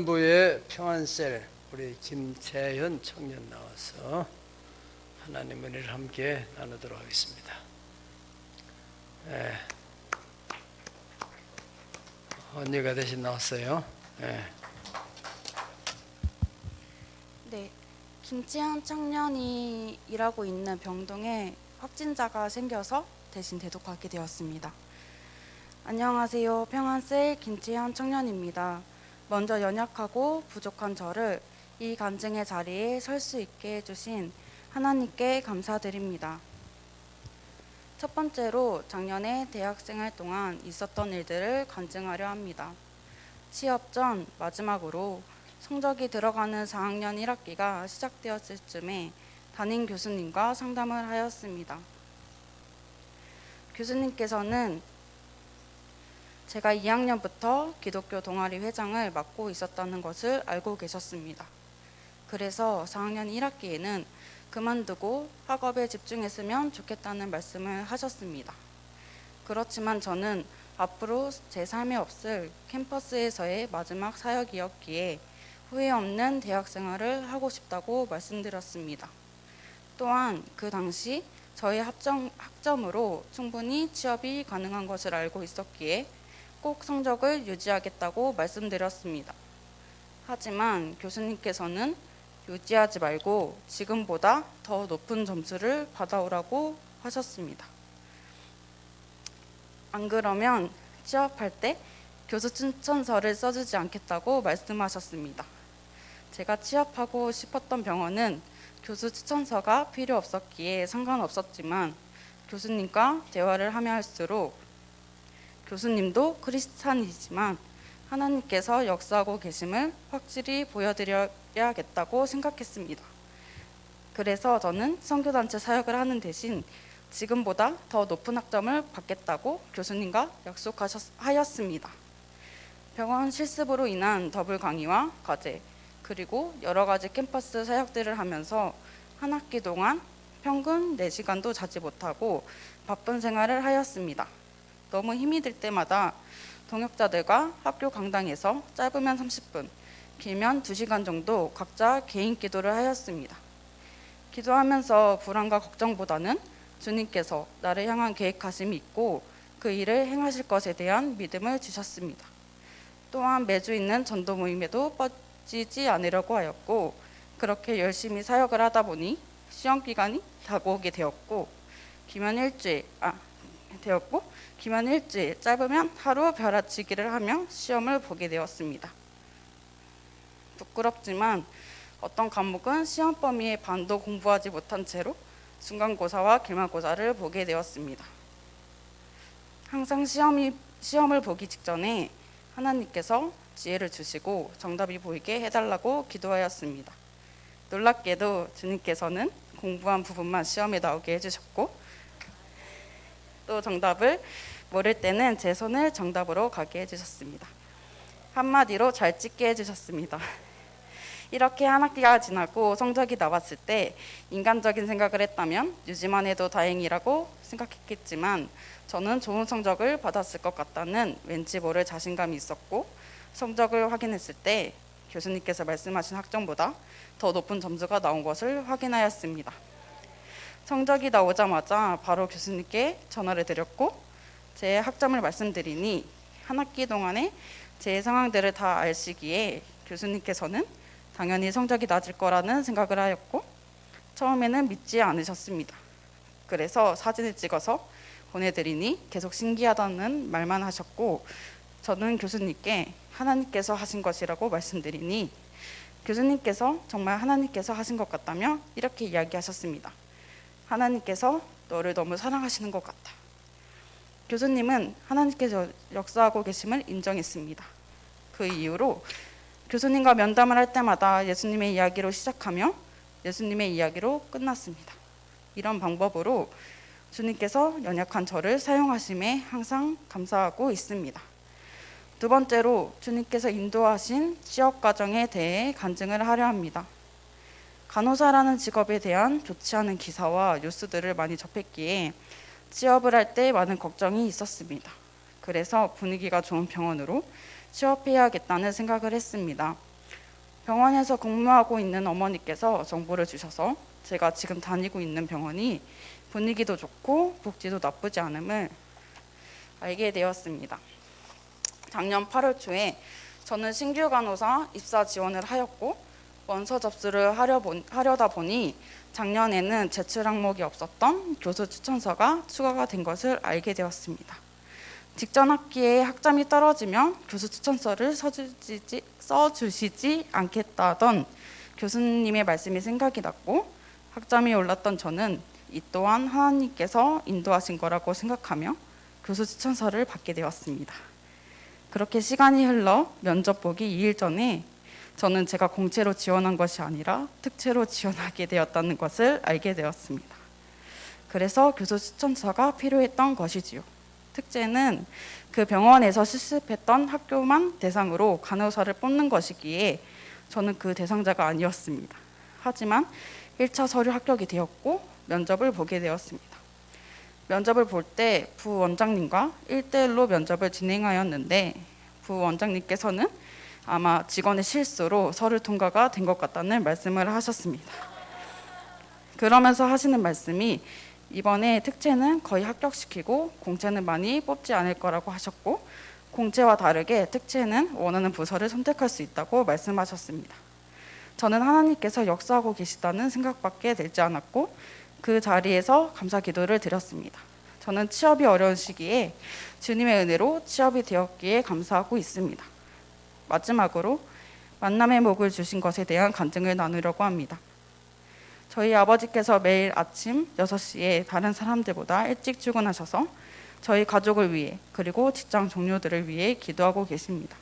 부의 평안셀 우리 김채현 청년 나와서 하나님 은혜를 함께 나누도록 하겠습니다. 예. 언니가 대신 나왔어요. 예. 네, 김지현 청년이 일하고 있는 병동에 확진자가 생겨서 대신 대독하게 되었습니다. 안녕하세요. 평안셀 김지현 청년입니다. 먼저 연약하고 부족한 저를 이 간증의 자리에 설 수 있게 해주신 하나님께 감사드립니다. 첫 번째로 작년에 대학생활 동안 있었던 일들을 간증하려 합니다. 취업 전 마지막으로 성적이 들어가는 4학년 1학기가 시작되었을 즈음에 담임 교수님과 상담을 하였습니다. 교수님께서는 제가 2학년부터 기독교 동아리 회장을 맡고 있었다는 것을 알고 계셨습니다. 그래서 4학년 1학기에는 그만두고 학업에 집중했으면 좋겠다는 말씀을 하셨습니다. 그렇지만 저는 앞으로 제 삶에 없을 캠퍼스에서의 마지막 사역이었기에 후회 없는 대학 생활을 하고 싶다고 말씀드렸습니다. 또한 그 당시 저의 합정, 학점으로 충분히 취업이 가능한 것을 알고 있었기에 꼭 성적을 유지하겠다고 말씀드렸습니다. 하지만 교수님께서는 유지하지 말고 지금보다 더 높은 점수를 받아오라고 하셨습니다. 안 그러면 취업할 때 교수 추천서를 써주지 않겠다고 말씀하셨습니다. 제가 취업하고 싶었던 병원은 교수 추천서가 필요 없었기에 상관없었지만 교수님과 대화를 하며 할수록 교수님도 크리스찬이지만 하나님께서 역사하고 계심을 확실히 보여드려야겠다고 생각했습니다. 그래서 저는 선교단체 사역을 하는 대신 지금보다 더 높은 학점을 받겠다고 교수님과 약속하였습니다. 병원 실습으로 인한 더블 강의와 과제, 그리고 여러 가지 캠퍼스 사역들을 하면서 한 학기 동안 평균 4시간도 자지 못하고 바쁜 생활을 하였습니다. 너무 힘이 들 때마다 동역자들과 학교 강당에서 짧으면 30분, 길면 2시간 정도 각자 개인 기도를 하였습니다. 기도하면서 불안과 걱정보다는 주님께서 나를 향한 계획하심이 있고 그 일을 행하실 것에 대한 믿음을 주셨습니다. 또한 매주 있는 전도 모임에도 빠지지 않으려고 하였고 그렇게 열심히 사역을 하다 보니 시험 기간이 다가오게 되었고 기만 일주일 아 되었고 기만 일주일 짧으면 하루 벼락치기를 하며 시험을 보게 되었습니다. 부끄럽지만 어떤 과목은 시험 범위의 반도 공부하지 못한 채로 중간고사와 기말고사를 보게 되었습니다. 항상 시험이 시험을 보기 직전에 하나님께서 지혜를 주시고 정답이 보이게 해달라고 기도하였습니다. 놀랍게도 주님께서는 공부한 부분만 시험에 나오게 해주셨고 또 정답을 모를 때는 제 손을 정답으로 가게 해주셨습니다. 한마디로 잘 찍게 해주셨습니다. 이렇게 한 학기가 지나고 성적이 나왔을 때 인간적인 생각을 했다면 유지만 해도 다행이라고 생각했겠지만 저는 좋은 성적을 받았을 것 같다는 왠지 모를 자신감이 있었고 성적을 확인했을 때 교수님께서 말씀하신 학점보다 더 높은 점수가 나온 것을 확인하였습니다. 성적이 나오자마자 바로 교수님께 전화를 드렸고 제 학점을 말씀드리니 한 학기 동안에 제 상황들을 다 아시기에 교수님께서는 당연히 성적이 낮을 거라는 생각을 하였고 처음에는 믿지 않으셨습니다. 그래서 사진을 찍어서 보내드리니 계속 신기하다는 말만 하셨고 저는 교수님께 하나님께서 하신 것이라고 말씀드리니 교수님께서 정말 하나님께서 하신 것 같다며 이렇게 이야기하셨습니다. 하나님께서 너를 너무 사랑하시는 것 같다. 교수님은 하나님께서 역사하고 계심을 인정했습니다. 그 이후로 교수님과 면담을 할 때마다 예수님의 이야기로 시작하며 예수님의 이야기로 끝났습니다. 이런 방법으로 주님께서 연약한 저를 사용하심에 항상 감사하고 있습니다. 두 번째로 주님께서 인도하신 취업 과정에 대해 간증을 하려 합니다. 간호사라는 직업에 대한 좋지 않은 기사와 뉴스들을 많이 접했기에 취업을 할 때 많은 걱정이 있었습니다. 그래서 분위기가 좋은 병원으로 취업해야겠다는 생각을 했습니다. 병원에서 근무하고 있는 어머니께서 정보를 주셔서 제가 지금 다니고 있는 병원이 분위기도 좋고 복지도 나쁘지 않음을 알게 되었습니다. 작년 8월 초에 저는 신규 간호사 입사 지원을 하였고 원서 접수를 하려 본- 하려 다 보니 작년에는 제출 항목이 없었던 교수 추천서가 추가가 된 것을 알게 되었습니다. 직전 학기에 학점이 떨어지면 교수 추천서를 써주시지, 써주시지 않겠다던 교수님의 말씀이 생각이 났고 학점이 올랐던 저는 이 또한 하나님께서 인도하신 거라고 생각하며 교수 추천서를 받게 되었습니다. 그렇게 시간이 흘러 면접 보기 2일 전에 저는 제가 공채로 지원한 것이 아니라 특채로 지원하게 되었다는 것을 알게 되었습니다. 그래서 교수 추천서가 필요했던 것이지요. 특채는 그 병원에서 실습했던 학교만 대상으로 간호사를 뽑는 것이기에 저는 그 대상자가 아니었습니다. 하지만 1차 서류 합격이 되었고 면접을 보게 되었습니다. 면접을 볼 때 부원장님과 1대1로 면접을 진행하였는데 부원장님께서는 아마 직원의 실수로 서류 통과가 된 것 같다는 말씀을 하셨습니다. 그러면서 하시는 말씀이 이번에 특채는 거의 합격시키고 공채는 많이 뽑지 않을 거라고 하셨고 공채와 다르게 특채는 원하는 부서를 선택할 수 있다고 말씀하셨습니다. 저는 하나님께서 역사하고 계시다는 생각밖에 들지 않았고 그 자리에서 감사 기도를 드렸습니다. 저는 취업이 어려운 시기에 주님의 은혜로 취업이 되었기에 감사하고 있습니다. 마지막으로 만남의 목을 주신 것에 대한 간증을 나누려고 합니다. 저희 아버지께서 매일 아침 6시에 다른 사람들보다 일찍 출근하셔서 저희 가족을 위해 그리고 직장 동료들을 위해 기도하고 계십니다.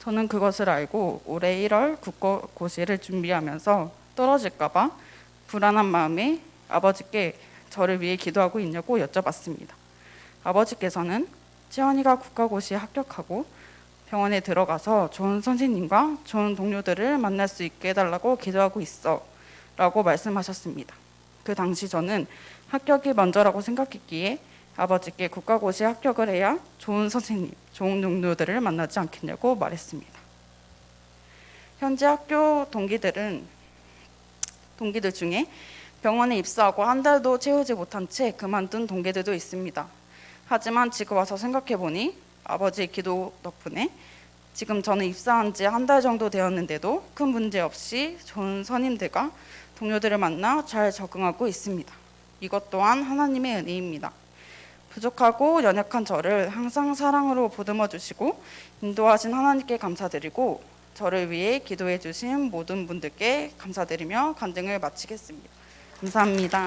저는 그것을 알고 올해 1월 국어고시를 준비하면서 떨어질까봐 불안한 마음에 아버지께 저를 위해 기도하고 있냐고 여쭤봤습니다. 아버지께서는 지연이가 국가고시에 합격하고 병원에 들어가서 좋은 선생님과 좋은 동료들을 만날 수 있게 해달라고 기도하고 있어 라고 말씀하셨습니다. 그 당시 저는 합격이 먼저라고 생각했기에 아버지께 국가고시에 합격을 해야 좋은 선생님, 좋은 동료들을 만나지 않겠냐고 말했습니다. 현재 학교 동기들은 동기들 중에 병원에 입사하고 한 달도 채우지 못한 채 그만둔 동기들도 있습니다. 하지만 지금 와서 생각해 보니 아버지의 기도 덕분에 지금 저는 입사한 지 한 달 정도 되었는데도 큰 문제 없이 좋은 선임들과 동료들을 만나 잘 적응하고 있습니다. 이것 또한 하나님의 은혜입니다. 부족하고 연약한 저를 항상 사랑으로 보듬어 주시고 인도하신 하나님께 감사드리고 저를 위해 기도해 주신 모든 분들께 감사드리며 간증을 마치겠습니다. 감사합니다.